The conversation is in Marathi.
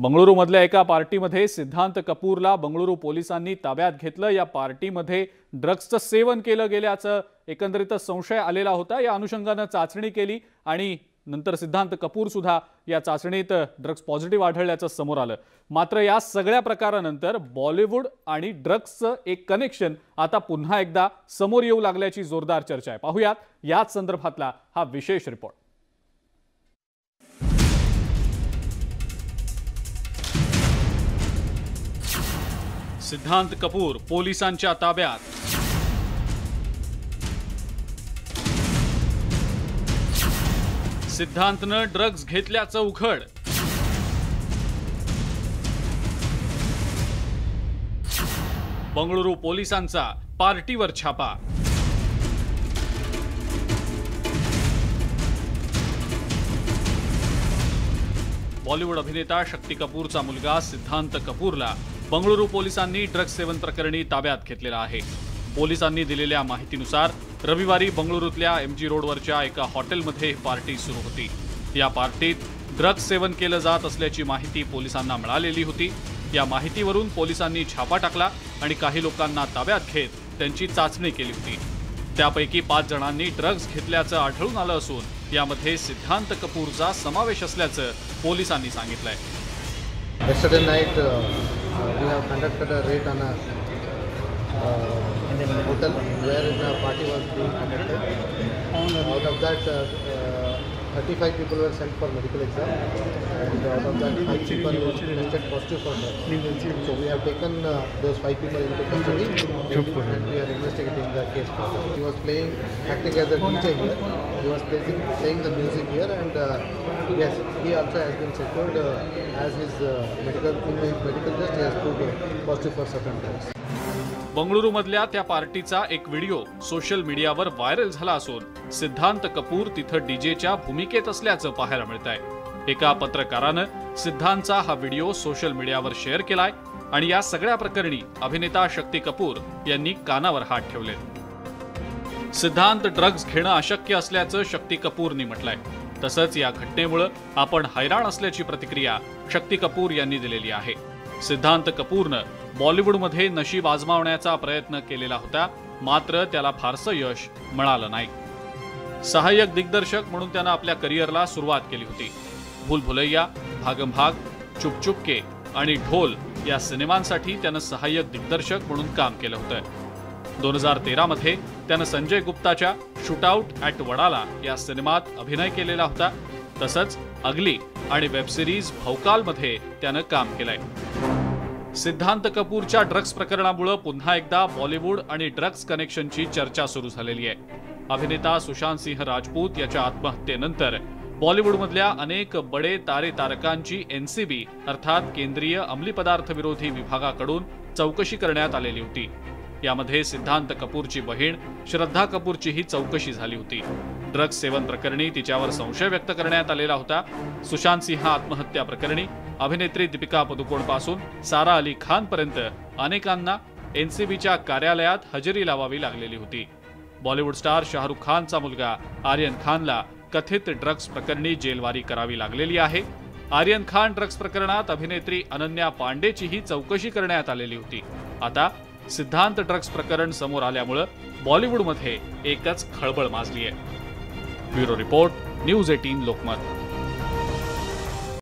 बंगळुरूमधल्या एका पार्टीमध्ये सिद्धांत कपूरला बंगळुरू पोलिसांनी ताब्यात घेतलं. या पार्टीमध्ये ड्रग्जचं सेवन केलं गेल्याचं एकंदरीतच संशय आलेला होता. या अनुषंगानं चाचणी केली आणि नंतर सिद्धांत कपूर सुद्धा या चाचणीत ड्रग्ज पॉझिटिव्ह आढळल्याचं समोर आलं. मात्र या सगळ्या प्रकारानंतर बॉलिवूड आणि ड्रग्जचं एक कनेक्शन आता पुन्हा एकदा समोर येऊ लागल्याची जोरदार चर्चा आहे. पाहूयात याच संदर्भातला हा विशेष रिपोर्ट. सिद्धांत कपूर पोलिसांच्या ताब्यात. सिद्धांतनं ड्रग्ज घेतल्याचं उघड. बंगळुरू पोलिसांचा पार्टीवर छापा. बॉलिवूड अभिनेता शक्ती कपूरचा मुलगा सिद्धांत कपूरला बंगळुरू पोलिसांनी ड्रग्ज सेवन प्रकरणी ताब्यात घेतलेला आहे. पोलिसांनी दिलेल्या माहितीनुसार रविवारी बंगळुरूतल्या एम जी रोडवरच्या एका हॉटेलमध्ये पार्टी सुरू होती. या पार्टीत ड्रग्ज सेवन केलं जात असल्याची माहिती पोलिसांना मिळालेली होती. या माहितीवरून पोलिसांनी छापा टाकला आणि काही लोकांना ताब्यात घेत त्यांची चाचणी केली होती. त्यापैकी पाच जणांनी ड्रग्ज घेतल्याचं आढळून आलं असून यामध्ये सिद्धांत कपूरचा समावेश असल्याचं पोलिसांनी सांगितलंय Yesterday night, uh, we have conducted a raid on a uh, hotel where the party was being conducted. Out of that, uh, uh, 35 people were sent for medical exam, and out of that, five people were tested positive for drugs. So we have taken uh, those five people into custody, and we are investigating the case further. He was playing, acting as a DJ here. He was playing, playing the music here, and uh, yes, he also has been secured uh, as his uh, medical medical test. He has proved uh, positive for certain drugs. बंगळुरूमधल्या त्या पार्टीचा एक व्हिडिओ सोशल मीडियावर व्हायरल झाला असून सिद्धांत कपूर तिथं डीजेच्या भूमिकेत असल्याचं पाहायला मिळत आहे एका पत्रकारानं सिद्धांतचा हा व्हिडिओ सोशल मीडियावर शेअर केलाय आणि या सगळ्या प्रकरणी अभिनेता शक्ती कपूर यांनी कानावर हात ठेवले सिद्धांत ड्रग्ज घेणं अशक्य असल्याचं शक्ती कपूरनी म्हटलंय. तसंच या घटनेमुळं आपण हैराण असल्याची प्रतिक्रिया शक्ती कपूर यांनी दिलेली आहे. सिद्धांत कपूरनं बॉलिवूडमध्ये नशीब आजमावण्याचा प्रयत्न केलेला होता मात्र त्याला फारसं यश मिळालं नाही. सहाय्यक दिग्दर्शक म्हणून त्यानं आपल्या करिअरला सुरुवात केली होती. भूलभुलैया भागम भाग चुपचुपके आणि ढोल या सिनेमांसाठी त्यानं सहाय्यक दिग्दर्शक म्हणून काम केलं होतं. दोन हजार तेरा मध्ये त्यानं संजय गुप्ताच्या शूटआउट ॲट वडाला या सिनेमात अभिनय केलेला होता. तसंच अगली आणि वेबसिरीज भौकालमध्ये त्यानं काम केलंय. सिद्धांत कपूरच्या ड्रग्ज प्रकरणामुळे पुन्हा एकदा बॉलिवूड आणि ड्रग्ज कनेक्शनची चर्चा सुरू झालेली आहे. अभिनेता सुशांत सिंह राजपूत याच्या आत्महत्येनंतर बॉलिवूडमधल्या अनेक बडे तारे तारकांची एनसीबी अर्थात केंद्रीय अंमली पदार्थ विरोधी विभागाकडून चौकशी करण्यात आलेली होती. यामध्ये सिद्धांत कपूरची बहीण श्रद्धा कपूरचीही चौकशी झाली होती. ड्रग्ज सेवन प्रकरणी तिच्यावर संशय व्यक्त करण्यात आलेला होता. सुशांत सिंह आत्महत्या प्रकरणी अभिनेत्री दीपिका पदुकोणपासून सारा अली खान पर्यंत अनेकांना एनसीबीच्या कार्यालयात हजेरी लावावी लागलेली होती. बॉलिवूड स्टार शाहरुख खानचा मुलगा आर्यन खानला कथित ड्रग्ज प्रकरणी जेलवारी करावी लागलेली आहे. आर्यन खान ड्रग्ज प्रकरणात अभिनेत्री अनन्या पांडेचीही चौकशी करण्यात आलेली होती. आता सिद्धांत ड्रग्ज प्रकरण समोर आल्यामुळं बॉलिवूडमध्ये एकच खळबळ माजली आहे bureau report news eighteen Lokmat.